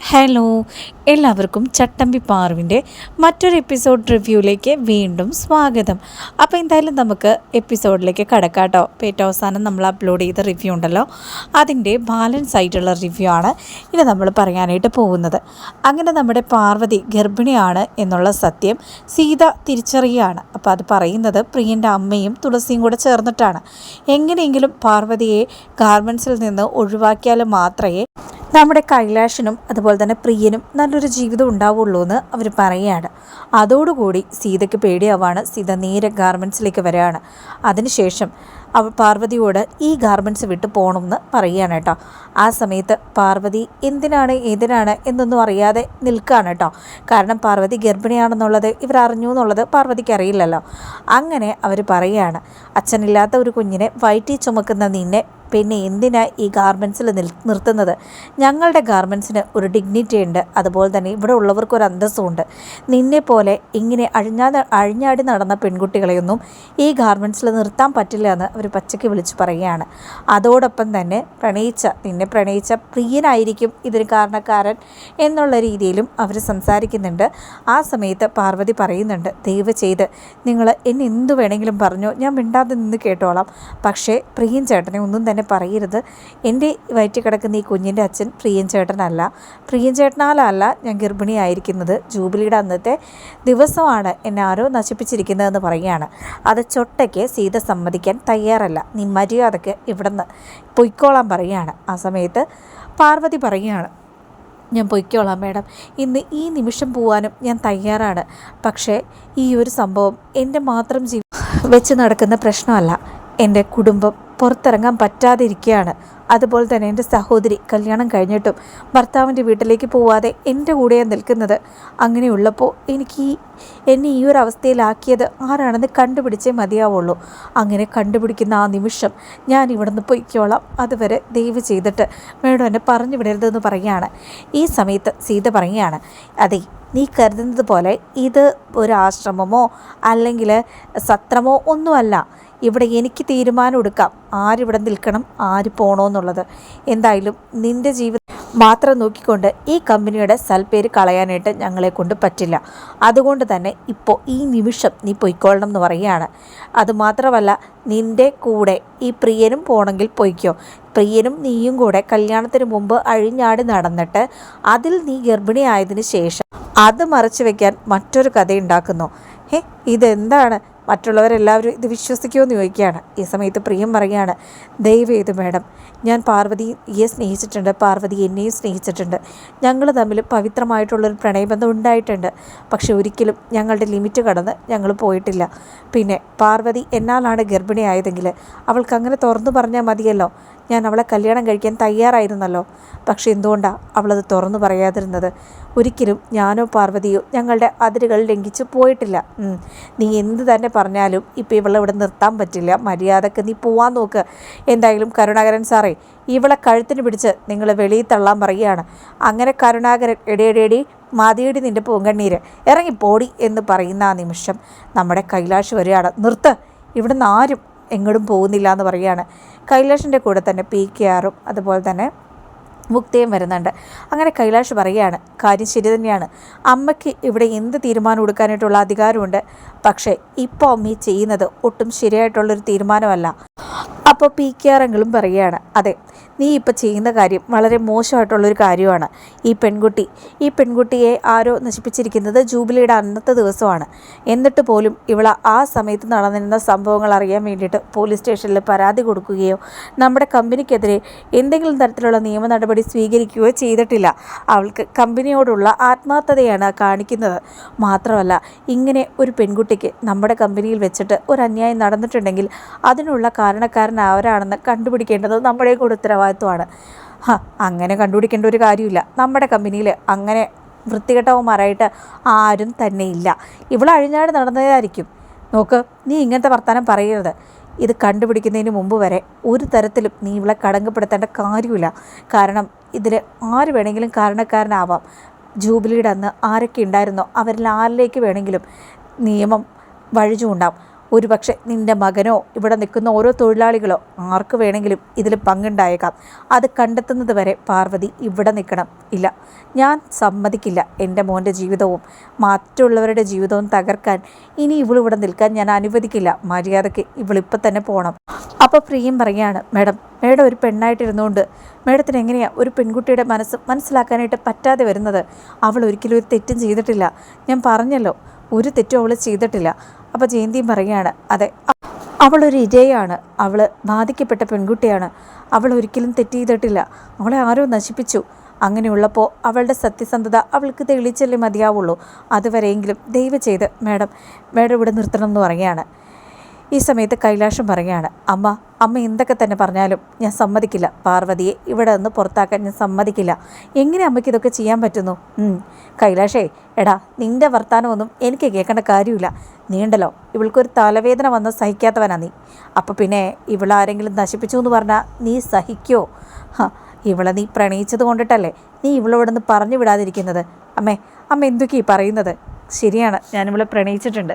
Hello എല്ലാവർക്കും ചട്ടമ്പി പാറുവിന്റെ മറ്റൊരു episode റിവ്യൂയിലേക്ക് വീണ്ടും സ്വാഗതം. അപ്പോൾ എന്തായാലും നമുക്ക് എപ്പിസോഡിലേക്ക് കടക്കാം കേട്ടോ. ഏറ്റവും അവസാനം നമ്മൾ അപ്ലോഡ് ചെയ്ത റിവ്യൂ ഉണ്ടല്ലോ അതിന്റെ ബാലൻസ് ആയിട്ടുള്ള റിവ്യൂ ആണ് ഇനി നമ്മൾ പറയാനായിട്ട് പോകുന്നത്. അങ്ങനെ നമ്മുടെ പാർവതി ഗർഭിണിയാണ് എന്നുള്ള സത്യം സീത തിരിച്ചറിയുകയാണ്. അപ്പോൾ അത് പറയുന്നത് പ്രിയന്റെ അമ്മയും തുളസിയും കൂടെ ചേർന്നിട്ടാണ്. എങ്ങനെയെങ്കിലും പാർവതിയെ ഗാർമെൻസിൽ നിന്ന് ഒഴിവാക്കിയാൽ മാത്രമേ നമ്മുടെ കൈലാഷിനും അതുപോലെ തന്നെ പ്രിയനും നല്ലൊരു ജീവിതം ഉണ്ടാവുള്ളൂ എന്ന് അവർ പറയുകയാണ്. അതോടുകൂടി സീതയ്ക്ക് പേടിയാവാണ് സീത നേരെ ഗാർമെന്റ്സിലേക്ക് വരികയാണ്. അതിനുശേഷം അവ പാർവതിയോട് ഈ ഗാർമെന്റ്സ് വിട്ട് പോകണമെന്ന് പറയുകയാണ് കേട്ടോ. ആ സമയത്ത് പാർവതി എന്തിനാണ് ഏതിനാണ് എന്നൊന്നും അറിയാതെ നിൽക്കുകയാണ് കേട്ടോ. കാരണം പാർവതി ഗർഭിണിയാണെന്നുള്ളത് ഇവർ അറിഞ്ഞു എന്നുള്ളത് പാർവതിക്ക് അറിയില്ലല്ലോ. അങ്ങനെ അവർ പറയുകയാണ് അച്ഛനില്ലാത്ത ഒരു കുഞ്ഞിനെ വയറ്റി ചുമക്കുന്ന നിന്നെ പിന്നെ എന്തിനാ ഈ ഗാർമെൻസിൽ നിർത്തുന്നത്? ഞങ്ങളുടെ ഗാർമെൻസിന് ഒരു ഡിഗ്നിറ്റി ഉണ്ട്. അതുപോലെ തന്നെ ഇവിടെ ഉള്ളവർക്ക് ഒരു അന്തസ്സുമുണ്ട്. നിന്നെ പോലെ ഇങ്ങനെ അഴിഞ്ഞാ അഴിഞ്ഞാടി നടന്ന പെൺകുട്ടികളെയൊന്നും ഈ ഗാർമെൻസിൽ നിർത്താൻ പറ്റില്ല എന്ന് അവർ പച്ചയ്ക്ക് വിളിച്ച് പറയുകയാണ്. അതോടൊപ്പം തന്നെ പ്രണയിച്ച നിന്നെ പ്രണയിച്ച പ്രിയനായിരിക്കും ഇതിന് കാരണക്കാരൻ എന്നുള്ള രീതിയിലും അവർ സംസാരിക്കുന്നുണ്ട്. ആ സമയത്ത് പാർവതി പറയുന്നുണ്ട് ദയവ് ചെയ്ത് നിങ്ങൾ എന്നെ എന്തു വേണമെങ്കിലും പറഞ്ഞോ. ഞാൻ മിണ്ടാതെ നിന്ന് കേട്ടോളാം. പക്ഷേ പ്രിയൻ ചേട്ടനെ ഒന്നും തന്നെ പറയരുത്. എന്റെ വയറ്റിൽ കിടക്കുന്ന ഈ കുഞ്ഞിന്റെ അച്ഛൻ പ്രിയൻ ചേട്ടനല്ല. പ്രിയൻ ചേട്ടനാലല്ല ഞാൻ ഗർഭിണിയായിരിക്കുന്നത് ജൂബിലിയുടെ അന്നത്തെ ദിവസമാണ് എന്നെ ആരോ നശിപ്പിച്ചിരിക്കുന്നതെന്ന് പറയുകയാണ്. അത് ചൊട്ടയ്ക്ക് സീത സമ്മതിക്കാൻ തയ്യാറല്ല. നീ മര്യാദയ്ക്ക് ഇവിടുന്ന് പൊയ്ക്കോളാൻ പറയുകയാണ്. ആ സമയത്ത് പാർവതി പറയുകയാണ് ഞാൻ പൊയ്ക്കോളാം മേഡം. ഇന്ന് ഈ നിമിഷം പോവാനും ഞാൻ തയ്യാറാണ്. പക്ഷേ ഈ ഒരു സംഭവം എന്റെ മാത്രം ജീവി വെച്ച് നടക്കുന്ന പ്രശ്നമല്ല. എന്റെ കുടുംബം പുറത്തിറങ്ങാൻ പറ്റാതിരിക്കുകയാണ് അതുപോലെ തന്നെ എന്റെ സഹോദരി കല്യാണം കഴിഞ്ഞിട്ടും ഭർത്താവിന്റെ വീട്ടിലേക്ക് പോവാതെ എന്റെ കൂടെയാണ് നിൽക്കുന്നത്. അങ്ങനെയുള്ളപ്പോൾ എനിക്ക് ഈ എന്നെ ഈ ഒരു അവസ്ഥയിലാക്കിയത് ആരാണെന്ന് കണ്ടുപിടിച്ചേ മതിയാവുള്ളൂ. അങ്ങനെ കണ്ടുപിടിക്കുന്ന ആ നിമിഷം ഞാൻ ഇവിടെ നിന്ന് പൊയ്ക്കോളാം. അതുവരെ ദയവ് ചെയ്തിട്ട് മേഡം എന്നെ പറഞ്ഞു വിടരുതെന്ന് പറയുകയാണ്. ഈ സമയത്ത് സീത പറയുകയാണ് അതെ നീ കരുതുന്നത് പോലെ ഇത് ഒരു ആശ്രമമോ അല്ലെങ്കിൽ സത്രമോ ഒന്നുമല്ല. ഇവിടെ എനിക്ക് തീരുമാനം എടുക്കാം. ആരിവിടെ നിൽക്കണം ആര് പോകണമെന്നുള്ളത് എന്തായാലും നിന്റെ ജീവിതം മാത്രം നോക്കിക്കൊണ്ട് ഈ കമ്പനിയുടെ സൽപ്പേര് കളയാനായിട്ട് ഞങ്ങളെ കൊണ്ട് പറ്റില്ല. അതുകൊണ്ട് തന്നെ ഇപ്പോൾ ഈ നിമിഷം നീ പൊയ്ക്കൊള്ളണം എന്ന് പറയുകയാണ്. അതുമാത്രമല്ല നിന്റെ കൂടെ ഈ പ്രിയനും പോകണമെങ്കിൽ പൊയ്ക്കോ. പ്രിയനും നീയും കൂടെ കല്യാണത്തിന് മുമ്പ് അഴിഞ്ഞാടി നടന്നിട്ട് അതിൽ നീ ഗർഭിണിയായതിനു ശേഷം അത് മറച്ചു വെക്കാൻ മറ്റൊരു കഥ ഉണ്ടാക്കുന്നു ഹേ ഇതെന്താണ്? മറ്റുള്ളവരെല്ലാവരും ഇത് വിശ്വസിക്കുമെന്ന് ചോദിക്കുകയാണ്. ഈ സമയത്ത് പ്രിയം പറയുകയാണ് ദയവ് ചെയ്ത് മേഡം ഞാൻ പാർവതിയെ സ്നേഹിച്ചിട്ടുണ്ട്. പാർവതി എന്നെയും സ്നേഹിച്ചിട്ടുണ്ട്. ഞങ്ങൾ തമ്മിൽ പവിത്രമായിട്ടുള്ളൊരു പ്രണയബന്ധം ഉണ്ടായിട്ടുണ്ട്. പക്ഷെ ഒരിക്കലും ഞങ്ങളുടെ ലിമിറ്റ് കടന്ന് ഞങ്ങൾ പോയിട്ടില്ല. പിന്നെ പാർവതി എന്നാലാണ് ഗർഭിണിയായതെങ്കിൽ അവൾക്ക് അങ്ങനെ തുറന്നു പറഞ്ഞാൽ മതിയല്ലോ. ഞാൻ അവളെ കല്യാണം കഴിക്കാൻ തയ്യാറായിരുന്നല്ലോ. പക്ഷെ എന്തുകൊണ്ടാണ് അവളത് തുറന്നു പറയാതിരുന്നത്? ഒരിക്കലും ഞാനോ പാർവതിയോ ഞങ്ങളുടെ അതിരുകൾ ലംഘിച്ച് പോയിട്ടില്ല. നീ എന്ത് തന്നെ പറഞ്ഞാലും ഇപ്പോൾ ഇവളെ ഇവിടെ നിർത്താൻ പറ്റില്ല. മര്യാദയ്ക്ക് നീ പോവാൻ നോക്ക്. എന്തായാലും കരുണാകരൻ സാറേ ഇവളെ കഴുത്തിന് പിടിച്ച് നിങ്ങൾ വെളിയിൽ തള്ളാൻ പറയുകയാണ്. അങ്ങനെ കരുണാകരൻ എടിയടിയടി മാതിയടി നിന്റെ പൂങ്കണ്ണീര് ഇറങ്ങി പോടി എന്ന് പറയുന്ന ആ നിമിഷം നമ്മുടെ കൈലാഷ് വരികയാണ്. നിർത്ത് ഇവിടുന്ന് ആരും എങ്ങോട്ടും പോകുന്നില്ല എന്ന് പറയുകയാണ്. കൈലാഷിന്റെ കൂടെ തന്നെ പി കെ ആറും അതുപോലെ തന്നെ മുക്തിയും വരുന്നുണ്ട്. അങ്ങനെ കൈലാഷ് പറയുകയാണ് കാര്യം ശരി തന്നെയാണ്. അമ്മയ്ക്ക് ഇവിടെ എന്ത് തീരുമാനം എടുക്കാനായിട്ടുള്ള അധികാരമുണ്ട്? പക്ഷേ ഇപ്പോൾ അമ്മ ചെയ്യുന്നത് ഒട്ടും ശരിയായിട്ടുള്ളൊരു തീരുമാനമല്ല. അപ്പോൾ പി കെ ആറെങ്കിലും പറയുകയാണ് അതെ നീ ഇപ്പോൾ ചെയ്യുന്ന കാര്യം വളരെ മോശമായിട്ടുള്ളൊരു കാര്യമാണ്. ഈ പെൺകുട്ടി ഈ പെൺകുട്ടിയെ ആരോ നശിപ്പിച്ചിരിക്കുന്നത് ജൂബിലിയുടെ അന്നത്തെ ദിവസമാണ്. എന്നിട്ട് പോലും ഇവള ആ സമയത്ത് നടന്നിരുന്ന സംഭവങ്ങൾ അറിയാൻ വേണ്ടിയിട്ട് പോലീസ് സ്റ്റേഷനിൽ പരാതി കൊടുക്കുകയോ നമ്മുടെ കമ്പനിക്കെതിരെ എന്തെങ്കിലും തരത്തിലുള്ള നിയമ നടപടി സ്വീകരിക്കുകയോ ചെയ്തിട്ടില്ല. അവൾക്ക് കമ്പനിയോടുള്ള ആത്മാർത്ഥതയാണ് കാണിക്കുന്നത്. മാത്രമല്ല ഇങ്ങനെ ഒരു പെൺകുട്ടിക്ക് നമ്മുടെ കമ്പനിയിൽ വെച്ചിട്ട് ഒരു അന്യായം നടന്നിട്ടുണ്ടെങ്കിൽ അതിനുള്ള കാരണക്കാരൻ അവരാണെന്ന് കണ്ടുപിടിക്കേണ്ടത് നമ്മുടെ കൂടെ ഉത്തരവാദിത്വമാണ്. അങ്ങനെ കണ്ടുപിടിക്കേണ്ട ഒരു കാര്യമില്ല. നമ്മുടെ കമ്പനിയിൽ അങ്ങനെ വൃത്തികെട്ടവന്മാരായിട്ട് ആരും തന്നെ ഇല്ല. ഇവിടെ അഴിഞ്ഞാട് നടന്നതായിരിക്കും. നോക്ക് നീ ഇങ്ങനത്തെ വർത്തമാനം പറയരുത്. ഇത് കണ്ടുപിടിക്കുന്നതിന് മുമ്പ് വരെ ഒരു തരത്തിലും നീ ഇവളെ കടങ്കപ്പെടുത്തേണ്ട കാര്യമില്ല. കാരണം ഇതിൽ ആര് വേണമെങ്കിലും കാരണക്കാരനാവാം. ജൂബിലിയുടെ അന്ന് ആരൊക്കെ ഉണ്ടായിരുന്നോ അവരിൽ ആരിലേക്ക് വേണമെങ്കിലും നിയമം വഴിചൂണ്ടാം. ഒരുപക്ഷെ നിന്റെ മകനോ ഇവിടെ നിൽക്കുന്ന ഓരോ തൊഴിലാളികളോ ആർക്ക് വേണമെങ്കിലും ഇതിൽ പങ്കുണ്ടായേക്കാം. അത് കണ്ടെത്തുന്നത് വരെ പാർവതി ഇവിടെ നിൽക്കണം. ഇല്ല ഞാൻ സമ്മതിക്കില്ല എന്റെ മോന്റെ ജീവിതവും. മറ്റുള്ളവരുടെ ജീവിതവും തകർക്കാൻ ഇനി ഇവളിവിടെ നിൽക്കാൻ ഞാൻ അനുവദിക്കില്ല. മര്യാദയ്ക്ക് ഇവളിപ്പോൾ തന്നെ പോകണം അപ്പോൾ പ്രിയം പറയാണ് മാഡം മേഡം ഒരു പെണ്ണായിട്ടിരുന്നുകൊണ്ട് മേഡത്തിന് എങ്ങനെയാണ് ഒരു പെൺകുട്ടിയുടെ മനസ്സ് മനസ്സിലാക്കാനായിട്ട് പറ്റാതെ വരുന്നത്? അവൾ ഒരിക്കലും ഒരു തെറ്റും ചെയ്തിട്ടില്ല. ഞാൻ പറഞ്ഞല്ലോ ഒരു തെറ്റും അവൾ ചെയ്തിട്ടില്ല. അപ്പോൾ ജയന്തിയും പറയുകയാണ് അതെ അവളൊരു ഇരയാണ് അവൾ ബാധിക്കപ്പെട്ട പെൺകുട്ടിയാണ്. അവൾ ഒരിക്കലും തെറ്റ് ചെയ്തിട്ടില്ല. അവളെ ആരോ നശിപ്പിച്ചു. അങ്ങനെയുള്ളപ്പോൾ അവളുടെ സത്യസന്ധത അവൾക്ക് തെളിയിച്ചല്ലേ മതിയാവുള്ളൂ. അതുവരെയെങ്കിലും ദയവ് ചെയ്ത് മാഡം മാഡം ഇവിടെ നിർത്തണം എന്ന് പറയുകയാണ്. ഈ സമയത്ത് കൈലാഷം പറയുകയാണ് അമ്മ അമ്മ എന്തൊക്കെ തന്നെ പറഞ്ഞാലും ഞാൻ സമ്മതിക്കില്ല. പാർവതിയെ ഇവിടെ നിന്ന് പുറത്താക്കാൻ ഞാൻ സമ്മതിക്കില്ല. എങ്ങനെ അമ്മയ്ക്ക് ഇതൊക്കെ ചെയ്യാൻ പറ്റുന്നു? കൈലാഷേ എടാ നിന്റെ വർത്താനമൊന്നും എനിക്ക് കേൾക്കേണ്ട കാര്യമില്ല. നീണ്ടല്ലോ. ഇവൾക്കൊരു തലവേദന വന്ന് സഹിക്കാത്തവനാ നീ. അപ്പോൾ പിന്നെ ഇവളാരെങ്കിലും നശിപ്പിച്ചു എന്ന് പറഞ്ഞാൽ നീ സഹിക്കോ? ഇവളെ നീ പ്രണയിച്ചത് കൊണ്ടിട്ടല്ലേ നീ ഇവളോടൊന്ന് പറഞ്ഞു വിടാതിരിക്കുന്നത്? അമ്മേ അമ്മ എന്തൊക്കെയാ ഈ പറയുന്നത്? ശരിയാണ്. ഞാനിവളെ പ്രണയിച്ചിട്ടുണ്ട്.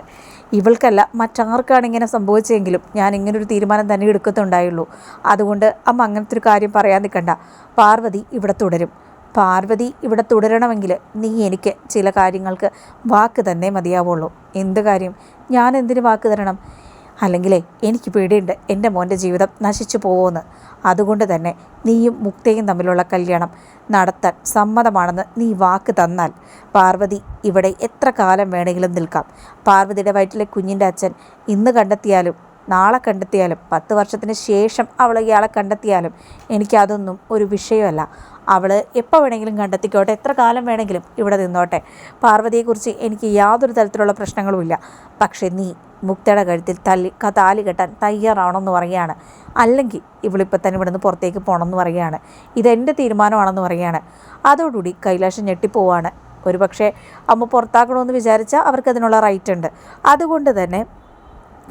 ഇവൾക്കല്ല മറ്റാർക്കാണ് ഇങ്ങനെ സംഭവിച്ചെങ്കിലും ഞാൻ ഇങ്ങനൊരു തീരുമാനം തന്നെ എടുക്കത്തുണ്ടായുള്ളൂ. അതുകൊണ്ട് അമ്മ അങ്ങനത്തെ ഒരു കാര്യം പറയാൻ നിൽക്കണ്ട. പാർവതി ഇവിടെ തുടരും. പാർവതി ഇവിടെ തുടരണമെങ്കിൽ നീ എനിക്ക് ചില കാര്യങ്ങൾക്ക് വാക്ക് തന്നെ മതിയാവുള്ളൂ. എന്ത് കാര്യം? ഞാൻ എന്തിന് വാക്ക് തരണം? അല്ലെങ്കിലേ എനിക്ക് പേടിയുണ്ട്. എന്റെ മോന്റെ ജീവിതം നശിച്ചു പോകുമെന്ന്. അതുകൊണ്ട് തന്നെ നീയും മുക്തയും തമ്മിലുള്ള കല്യാണം നടത്താൻ സമ്മതമാണെന്ന് നീ വാക്ക് തന്നാൽ. പാർവതി ഇവിടെ എത്ര കാലം വേണമെങ്കിലും നിൽക്കാം. പാർവതിയുടെ വയറ്റിലെ കുഞ്ഞിന്റെ അച്ഛൻ ഇന്ന് കണ്ടെത്തിയാലും നാളെ കണ്ടെത്തിയാലും പത്ത് വർഷത്തിന് ശേഷം അവളെ ഇയാളെ കണ്ടെത്തിയാലും എനിക്കതൊന്നും ഒരു വിഷയമല്ല. അവൾ എപ്പോൾ വേണമെങ്കിലും കണ്ടെത്തിക്കോട്ടെ എത്ര കാലം വേണമെങ്കിലും ഇവിടെ നിന്നോട്ടെ. പാർവതിയെക്കുറിച്ച് എനിക്ക് യാതൊരു തരത്തിലുള്ള പ്രശ്നങ്ങളുമില്ല. പക്ഷേ നീ മുക്തയുടെ കഴുത്തിൽ തല്ലി താലി കെട്ടാൻ തയ്യാറാണെന്ന് പറയുകയാണ്. അല്ലെങ്കിൽ ഇവളിപ്പോൾ തന്നെ ഇവിടുന്ന് പുറത്തേക്ക് പോകണമെന്ന് പറയുകയാണ്. ഇതെന്റെ തീരുമാനമാണെന്ന് പറയുകയാണ്. അതോടുകൂടി കൈലാഷം ഞെട്ടിപ്പോവാണ്. ഒരു പക്ഷേ അമ്മ പുറത്താക്കണമെന്ന് വിചാരിച്ചാൽ അവർക്കതിനുള്ള റൈറ്റ് ഉണ്ട് അതുകൊണ്ട് തന്നെ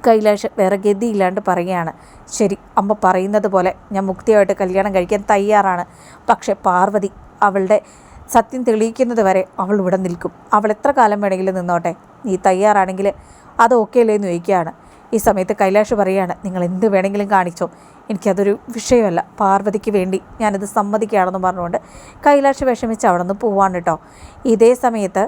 കൈലാഷ് വേറെ ഗതിയില്ലാണ്ട് പറയുകയാണ്. ശരി അമ്മ പറയുന്നത് പോലെ ഞാൻ മുക്തിയായിട്ട് കല്യാണം കഴിക്കാൻ തയ്യാറാണ്. പക്ഷേ പാർവതി അവളുടെ സത്യം തെളിയിക്കുന്നത് വരെ അവൾ ഇവിടെ നിൽക്കും. അവൾ എത്ര കാലം വേണമെങ്കിലും നിന്നോട്ടെ? നീ തയ്യാറാണെങ്കിൽ അത് ഓക്കെ അല്ലേ എന്ന് ചോദിക്കുകയാണ്. ഈ സമയത്ത് കൈലാഷ് പറയുകയാണ് നിങ്ങൾ എന്ത് വേണമെങ്കിലും കാണിച്ചോ. എനിക്കതൊരു വിഷയമല്ല. പാർവതിക്ക് വേണ്ടി ഞാനത് സമ്മതിക്കുകയാണെന്ന് പറഞ്ഞുകൊണ്ട് കൈലാഷ് വിഷമിച്ച് അവിടെ നിന്ന് പോവാണ് കേട്ടോ. ഇതേ സമയത്ത്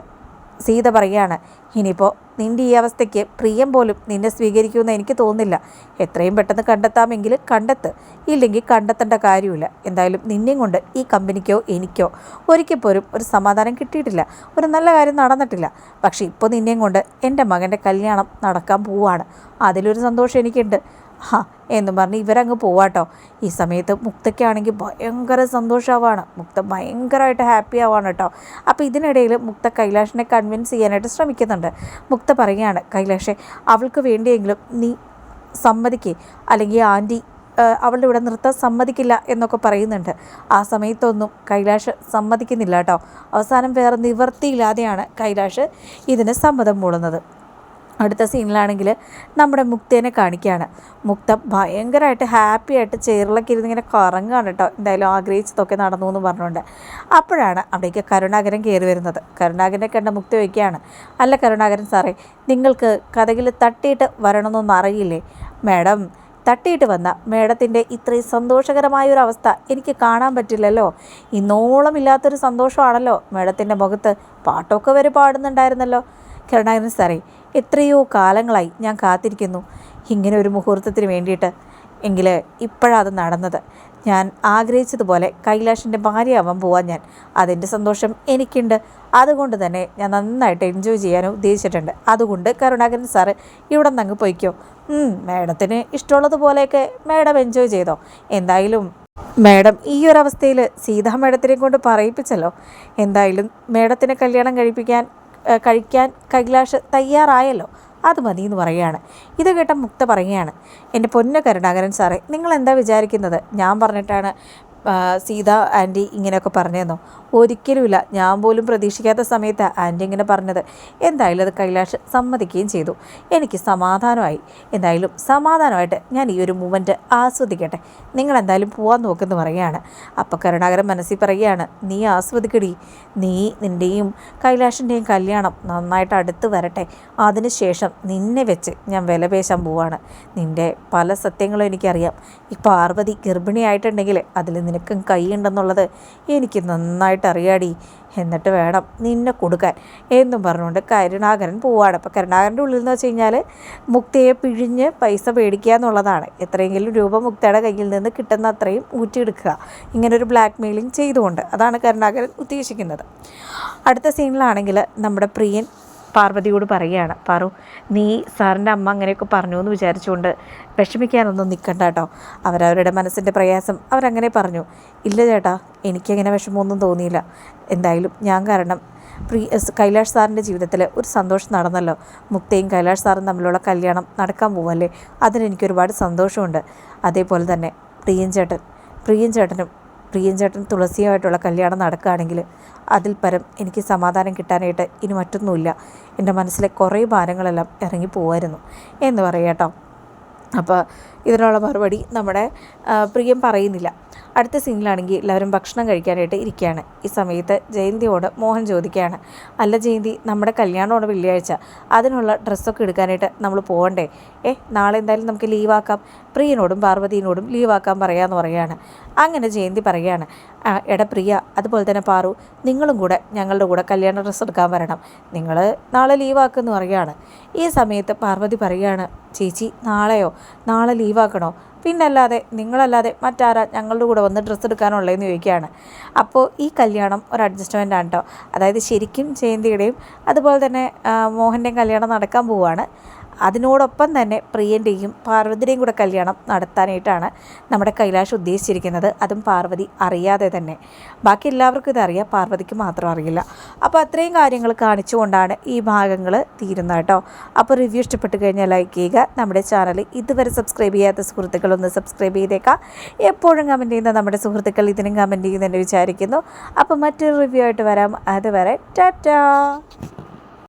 സീത പറയാണ് ഇനിയിപ്പോൾ നിന്റെ ഈ അവസ്ഥയ്ക്ക് പ്രിയം പോലും നിന്നെ സ്വീകരിക്കുമെന്ന് എനിക്ക് തോന്നുന്നില്ല. എത്രയും പെട്ടെന്ന് കണ്ടെത്താമെങ്കിൽ കണ്ടെത്ത്. ഇല്ലെങ്കിൽ കണ്ടെത്തേണ്ട കാര്യമില്ല. എന്തായാലും നിന്നെയും കൊണ്ട് ഈ കമ്പനിക്കോ എനിക്കോ ഒരിക്കൽ പോലും ഒരു സമാധാനം കിട്ടിയിട്ടില്ല. ഒരു നല്ല കാര്യം നടന്നിട്ടില്ല. പക്ഷേ ഇപ്പോൾ നിന്നെയും കൊണ്ട് എന്റെ മകന്റെ കല്യാണം നടക്കാൻ പോവാണ് അതിലൊരു സന്തോഷം എനിക്കുണ്ട്. ഹാ എന്നും പറഞ്ഞ് ഇവരങ്ങ് പോവാട്ടോ. ഈ സമയത്ത് മുക്തയ്ക്കാണെങ്കിൽ ഭയങ്കര സന്തോഷമാവാണ് മുക്ത ഭയങ്കരമായിട്ട് ഹാപ്പി ആവാണ് കേട്ടോ അപ്പോൾ ഇതിനിടയിൽ മുക്ത കൈലാഷിനെ കൺവിൻസ് ചെയ്യാനായിട്ട് ശ്രമിക്കുന്നുണ്ട്. മുക്ത പറയുകയാണ് കൈലാഷെ അവൾക്ക് വേണ്ടിയെങ്കിലും നീ സമ്മതിക്കേ. അല്ലെങ്കിൽ ആന്റി അവളുടെ ഇവിടെ നിർത്താൻ സമ്മതിക്കില്ല എന്നൊക്കെ പറയുന്നുണ്ട്. ആ സമയത്തൊന്നും കൈലാഷ് സമ്മതിക്കുന്നില്ല കേട്ടോ. അവസാനം വേറെ നിവർത്തിയില്ലാതെയാണ് കൈലാഷ് ഇതിന് സമ്മതം മൂളുന്നത് അടുത്ത സീനിലാണെങ്കിൽ നമ്മുടെ മുക്തേനെ കാണിക്കുകയാണ്. മുക്ത ഭയങ്കരമായിട്ട് ഹാപ്പി ആയിട്ട് ചെയറിലൊക്കെ ഇരുന്ന് ഇങ്ങനെ കറങ്ങുകയാണ് കേട്ടോ. എന്തായാലും ആഗ്രഹിച്ചതൊക്കെ നടന്നു എന്ന് പറഞ്ഞുകൊണ്ട്. അപ്പോഴാണ് അവിടേക്ക് കരുണാകരൻ കയറി വരുന്നത്. കരുണാകരനെ കണ്ട മുക്ത വയ്ക്കുകയാണ് അല്ല കരുണാകരൻ സാറേ നിങ്ങൾക്ക് കഥകിൽ തട്ടിയിട്ട് വരണമെന്നൊന്നും അറിയില്ലേ? മാഡം തട്ടിയിട്ട് വന്ന മേഡത്തിന്റെ ഇത്രയും സന്തോഷകരമായ ഒരു അവസ്ഥ എനിക്ക് കാണാൻ പറ്റില്ലല്ലോ. ഇന്നോളം ഇല്ലാത്തൊരു സന്തോഷമാണല്ലോ മേഡത്തിന്റെ മുഖത്ത്. പാട്ടൊക്കെ വരെ പാടുന്നുണ്ടായിരുന്നല്ലോ. കരുണാകരൻ സാറേ എത്രയോ കാലങ്ങളായി ഞാൻ കാത്തിരിക്കുന്നു. ഇങ്ങനെ ഒരു മുഹൂർത്തത്തിന് വേണ്ടിയിട്ട്. എങ്കിൽ ഇപ്പോഴാണ് അത് നടന്നത്. ഞാൻ ആഗ്രഹിച്ചതുപോലെ കൈലാഷിന്റെ ഭാര്യയാവാൻ പോവാൻ ഞാൻ. അതിന്റെ സന്തോഷം എനിക്കുണ്ട്. അതുകൊണ്ട് തന്നെ ഞാൻ നന്നായിട്ട് എൻജോയ് ചെയ്യാൻ ഉദ്ദേശിച്ചിട്ടുണ്ട്. അതുകൊണ്ട് കരുണാകരൻ സാറ് ഇവിടെ നിന്ന് അങ്ങ് പൊയ്ക്കോ. മാഡത്തിന് ഇഷ്ടമുള്ളതുപോലെയൊക്കെ മേഡം എൻജോയ് ചെയ്തോ. എന്തായാലും മേഡം ഈ ഒരു അവസ്ഥയിൽ സീതാ മാഡത്തിനെ കൊണ്ട് പറയിപ്പിച്ചല്ലോ. എന്തായാലും മേഡത്തിനെ കല്യാണം കഴിപ്പിക്കാൻ കഴിക്കാൻ കൈലാഷ് തയ്യാറായല്ലോ? അത് മതി എന്ന് പറയുകയാണ്. ഇത് കേട്ട മുക്ത പറയുകയാണ് എന്റെ പൊന്ന കരുണാകരൻ സാറേ നിങ്ങൾ എന്താ വിചാരിക്കുന്നത്? ഞാൻ പറഞ്ഞിട്ടാണ് സീത ആന്റി ഇങ്ങനെയൊക്കെ പറഞ്ഞതെന്നോ ഒരിക്കലുമില്ല. ഞാൻ പോലും പ്രതീക്ഷിക്കാത്ത സമയത്ത് ആന്റി ഇങ്ങനെ പറഞ്ഞത്. എന്തായാലും അത് കൈലാഷ് സമ്മതിക്കുകയും ചെയ്തു. എനിക്ക് സമാധാനമായി. എന്തായാലും സമാധാനമായിട്ട് ഞാൻ ഈ ഒരു മൂമെന്റ് ആസ്വദിക്കട്ടെ. നിങ്ങൾ എന്തായാലും പോകാൻ നോക്കുമെന്ന് പറയുകയാണ്. അപ്പോൾ കരുണാകരൻ മനസ്സിൽ പറയുകയാണ് നീ ആസ്വദിക്കടി. നീ നിന്റെയും കൈലാഷിന്റെയും കല്യാണം നന്നായിട്ട് അടുത്ത് വരട്ടെ. അതിനുശേഷം നിന്നെ വെച്ച് ഞാൻ വിലപേശാൻ പോവാണ്. നിന്റെ പല സത്യങ്ങളും എനിക്കറിയാം. ഈ പാർവതി ഗർഭിണിയായിട്ടുണ്ടെങ്കിൽ അതിൽ നിനക്കും കൈയുണ്ടെന്നുള്ളത് എനിക്ക് നന്നായിട്ട് അറിയാടി എന്നിട്ട് വേണം നിന്നെ കൊടുക്കാൻ. എന്നും പറഞ്ഞുകൊണ്ട് കരുണാകരൻ പോവാണ്. അപ്പോൾ കരുണാകരന്റെ ഉള്ളിൽ എന്ന് വെച്ച് കഴിഞ്ഞാൽ മുക്തയെ പിഴിഞ്ഞ് പൈസ മേടിക്കുക എന്നുള്ളതാണ് എത്രയെങ്കിലും രൂപ മുക്തയുടെ കയ്യിൽ നിന്ന് കിട്ടുന്ന അത്രയും ഊറ്റിയെടുക്കുക. ഇങ്ങനൊരു ബ്ലാക്ക് മെയിലിംഗ് ചെയ്തുകൊണ്ട് അതാണ് കരുണാകരൻ ഉദ്ദേശിക്കുന്നത്. അടുത്ത സീനിലാണെങ്കിൽ നമ്മുടെ പ്രിയൻ പാർവതിയോട് പറയുകയാണ് പാറു നീ സാറിന്റെ അമ്മ അങ്ങനെയൊക്കെ പറഞ്ഞു എന്ന് വിചാരിച്ചുകൊണ്ട് വിഷമിക്കാനൊന്നും നിൽക്കണ്ട കേട്ടോ. അവരവരുടെ മനസ്സിന്റെ പ്രയാസം അവരങ്ങനെ പറഞ്ഞു. ഇല്ല ചേട്ടാ എനിക്കങ്ങനെ വിഷമമൊന്നും തോന്നിയില്ല. എന്തായാലും ഞാൻ കാരണം പ്രീ കൈലാഷ് സാറിന്റെ ജീവിതത്തിൽ ഒരു സന്തോഷം നടന്നല്ലോ. മുക്തയും കൈലാഷ് സാറും തമ്മിലുള്ള കല്യാണം നടക്കാൻ പോവല്ലേ? അതിനെനിക്ക് ഒരുപാട് സന്തോഷമുണ്ട്. അതേപോലെ തന്നെ പ്രിയൻ ചേട്ടൻ പ്രിയൻ ചേട്ടനും പ്രിയൻ ചേട്ടൻ തുളസിയുമായിട്ടുള്ള കല്യാണം നടക്കുകയാണെങ്കിൽ അതിൽ പരം എനിക്ക് സമാധാനം കിട്ടാനായിട്ട് ഇനി മറ്റൊന്നുമില്ല. എന്റെ മനസ്സിലെ കുറേ ഭാരങ്ങളെല്ലാം ഇറങ്ങി പോകുമായിരുന്നു എന്ന് പറയാട്ടോ അപ്പോൾ ഇതിനുള്ള മറുപടി നമ്മുടെ പ്രിയം പറയുന്നില്ല. അടുത്ത സീനിലാണെങ്കിൽ എല്ലാവരും ഭക്ഷണം കഴിക്കാനായിട്ട് ഇരിക്കുകയാണ്. ഈ സമയത്ത് ജയന്തിയോട് മോഹൻ ചോദിക്കുകയാണ് അല്ല ജയന്തി നമ്മുടെ കല്യാണമാണ് വെള്ളിയാഴ്ച അതിനുള്ള ഡ്രസ്സൊക്കെ എടുക്കാനായിട്ട് നമ്മൾ പോകണ്ടേ? ഏ നാളെ എന്തായാലും നമുക്ക് ലീവാക്കാം. പ്രിയനോടും പാർവതിയോടും ലീവാക്കാൻ പറയാമെന്ന് പറയുകയാണ്. അങ്ങനെ ജയന്തി പറയുകയാണ് എടാ പ്രിയ അതുപോലെ തന്നെ പാറു നിങ്ങളും കൂടെ ഞങ്ങളുടെ കൂടെ കല്യാണ ഡ്രസ്സ് എടുക്കാൻ വരണം. നിങ്ങൾ നാളെ ലീവാക്കുമെന്ന് പറയുകയാണ്. ഈ സമയത്ത് പാർവതി പറയുകയാണ് ചേച്ചി നാളെയോ? നാളെ ലീവാക്കണോ? പിന്നല്ലാതെ നിങ്ങളല്ലാതെ മറ്റാരാ ഞങ്ങളുടെ കൂടെ വന്ന് ഡ്രസ്സ് എടുക്കാനുള്ളതെന്ന് ചോദിക്കുകയാണ്. അപ്പോൾ ഈ കല്യാണം ഒരു അഡ്ജസ്റ്റ്മെന്റ് ആണ് കേട്ടോ അതായത് ശരിക്കും ജയന്തിയുടെയും അതുപോലെ തന്നെ മോഹന്റെയും കല്യാണം നടക്കാൻ പോവുകയാണ്. അതിനോടൊപ്പം തന്നെ പ്രിയന്റെയും പാർവതിയുടെയും കൂടെ കല്യാണം നടത്താനായിട്ടാണ് നമ്മുടെ കൈലാഷ് ഉദ്ദേശിച്ചിരിക്കുന്നത്. അതും പാർവതി അറിയാതെ തന്നെ. ബാക്കി എല്ലാവർക്കും ഇതറിയാം പാർവതിക്ക് മാത്രം അറിയില്ല. അപ്പോൾ അത്രയും കാര്യങ്ങൾ കാണിച്ചുകൊണ്ടാണ് ഈ ഭാഗങ്ങൾ തീരുന്നത് കേട്ടോ. അപ്പോൾ റിവ്യൂ ഇഷ്ടപ്പെട്ട് കഴിഞ്ഞാൽ ലൈക്ക് ചെയ്യുക. നമ്മുടെ ചാനൽ ഇതുവരെ സബ്സ്ക്രൈബ് ചെയ്യാത്ത സുഹൃത്തുക്കളൊന്ന് സബ്സ്ക്രൈബ് ചെയ്തേക്കാം. എപ്പോഴും കമന്റ് ചെയ്യുന്ന നമ്മുടെ സുഹൃത്തുക്കൾ ഇതിനും കമന്റ് ചെയ്യുന്നതിന് വിചാരിക്കുന്നു. അപ്പോൾ മറ്റൊരു റിവ്യൂ ആയിട്ട് വരാം. അതുവരെ ടാറ്റാ!